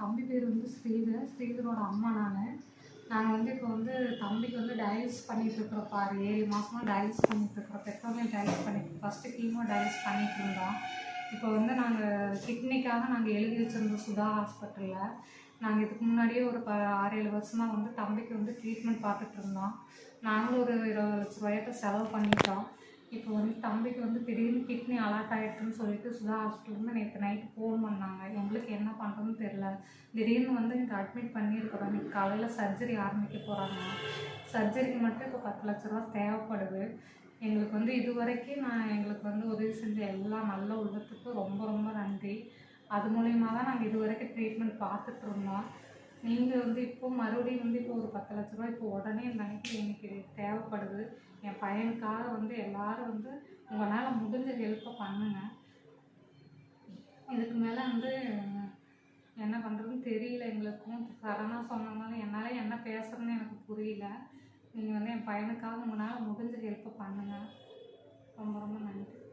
தம்பி பேர் வந்து ஸ்ரீதர். ஸ்ரீதரோட அம்மா நான். நாங்கள் வந்து இப்போ வந்து தம்பிக்கு வந்து டயாலிஸ் பண்ணிட்டு இருக்கிறோம் பாரு ஏழு மாதமாக டயாலிஸ் பண்ணிகிட்ருக்குறோம் இருக்கிறோம் பெட்ரோலியம் டயாலிஸ் பண்ணிட்டு ஃபஸ்ட்டு கீமோ டயாலிஸ் பண்ணிகிட்டு இருந்தோம். இப்போ வந்து நாங்கள் கிட்னிக்காக நாங்கள் எழுதி வச்சிருந்தோம் சுதா ஹாஸ்பிட்டலில் நாங்கள் இதுக்கு முன்னாடியே ஒரு ப ஆறு ஏழு வருஷமாக வந்து தம்பிக்கு வந்து ட்ரீட்மெண்ட் பார்த்துட்டு இருந்தோம். நாங்களும் ஒரு இருபது லட்ச ரூபாய்க்கு செலவு பண்ணிட்டோம். இப்போ வந்து தம்பிக்கு வந்து திடீர்னு கிட்னி அலாட் ஆகிட்டுன்னு சொல்லிட்டு சுதா ஹாஸ்பிட்டல்லேருந்து நேற்று நைட்டு ஃபோன் பண்ணாங்க. எங்களுக்கு பண்ணுறதுன்னு தெரில திடீர்னு வந்து இங்கே அட்மிட் பண்ணியிருக்கிறோம். இன்றைக்கி காலையில் சர்ஜரி ஆரம்பிக்க போகிறாங்க சர்ஜரிக்கு மட்டும் இப்போ பத்து லட்ச ரூபா தேவைப்படுது. எங்களுக்கு வந்து இது வரைக்கும் நான் எங்களுக்கு வந்து உதவி செஞ்ச எல்லா நல்ல உள்ளத்துக்கும் ரொம்ப ரொம்ப நன்றி. அது மூலயமா தான் நாங்கள் இது வரைக்கும் ட்ரீட்மெண்ட் பார்த்துட்டு இருந்தோம். நீங்கள் வந்து இப்போ மறுபடியும் வந்து இப்போ ஒரு பத்து லட்ச ரூபா இப்போ உடனே இந்த எனக்கு தேவைப்படுது. என் பையனுக்காக வந்து எல்லோரும் வந்து உங்களால் முடிஞ்ச ஹெல்ப்பை பண்ணுங்க. இதுக்கு மேலே வந்து என்ன பண்ணுறதுன்னு தெரியல எங்களுக்கும். சரணா சொன்னதுனால என்னால் என்ன பேசுகிறேன்னு எனக்கு புரியல. நீங்கள் வந்து என் பையனுக்காக உங்களால் முடிஞ்ச ஹெல்ப்பை பண்ணுங்கள் ரொம்ப ரொம்ப நன்றி.